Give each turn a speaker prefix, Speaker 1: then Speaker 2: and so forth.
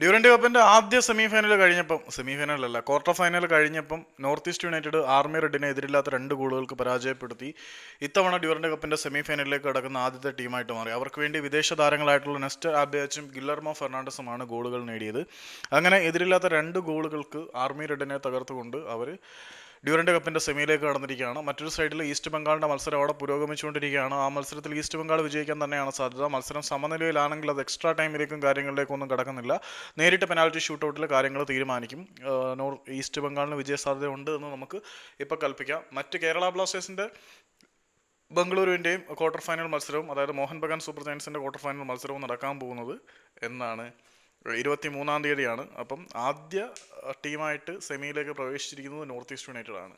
Speaker 1: Durand കപ്പിന്റെ ആദ്യ semi final കഴിഞ്ഞപ്പം സെമി ഫൈനലല്ല ക്വാർട്ടർ ഫൈനൽ കഴിഞ്ഞപ്പം നോർത്ത് ഈസ്റ്റ് യുണൈറ്റഡ് ആർമി റെഡിനെ എതിരില്ലാത്ത രണ്ട് ഗോളുകൾക്ക് പരാജയപ്പെടുത്തി. ഇത്തവണ ഡ്യൂറന്റ് കപ്പിന്റെ സെമി ഫൈനലിലേക്ക് കടക്കുന്ന ആദ്യത്തെ ടീമായിട്ട് മാറി. അവർക്ക് വേണ്ടി വിദേശ താരങ്ങളായിട്ടുള്ള നെസ്റ്റ് ആബിയാച്ചും ഗില്ലർമോ ഫെർണാണ്ടസുമാണ് ഗോളുകൾ നേടിയത്. അങ്ങനെ എതിരില്ലാത്ത രണ്ട് ഗോളുകൾക്ക് ആർമി റെഡിനെ തകർത്തുകൊണ്ട് അവർ ഡ്യൂറന്റ് കപ്പിന്റെ സെമിയിലേക്ക് കടന്നിരിക്കുകയാണ്. മറ്റൊരു സൈഡിൽ ഈസ്റ്റ് ബംഗാളിന്റെ മത്സരം അവിടെ പുരോഗമിച്ചുകൊണ്ടിരിക്കുകയാണ്. ആ മത്സരത്തിൽ ഈസ്റ്റ് ബംഗാൾ വിജയിക്കാൻ തന്നെയാണ് സാധ്യത. മത്സരം സമനിലയിലാണെങ്കിൽ അത് എക്സ്ട്രാ ടൈമിലേക്കും കാര്യങ്ങളിലേക്കും ഒന്നും കടക്കുന്നില്ല. നേരിട്ട് പെനാൽറ്റി ഷൂട്ടൗട്ടിൽ കാര്യങ്ങൾ തീരുമാനിക്കും. നോർ ഈസ്റ്റ് ബംഗാളിന് വിജയ സാധ്യത ഉണ്ട് എന്ന് നമുക്ക് ഇപ്പോൾ കൽപ്പിക്കാം. മറ്റ് കേരള ബ്ലാസ്റ്റേഴ്സിന്റെ ബംഗളൂരുവിന്റെയും ക്വാർട്ടർ ഫൈനൽ മത്സരവും അതായത് മോഹൻ ബഗാൻ സൂപ്പർ ജയൻസിന്റെ ക്വാർട്ടർ ഫൈനൽ മത്സരവും നടക്കാൻ പോകുന്നത് എന്നാണ് ഇരുപത്തി മൂന്നാം തീയതിയാണ്. അപ്പം ആദ്യ ടീമായിട്ട് സെമിയിലേക്ക് പ്രവേശിച്ചിരിക്കുന്നത് നോർത്ത് ഈസ്റ്റ് യുണൈറ്റഡ് ആണ്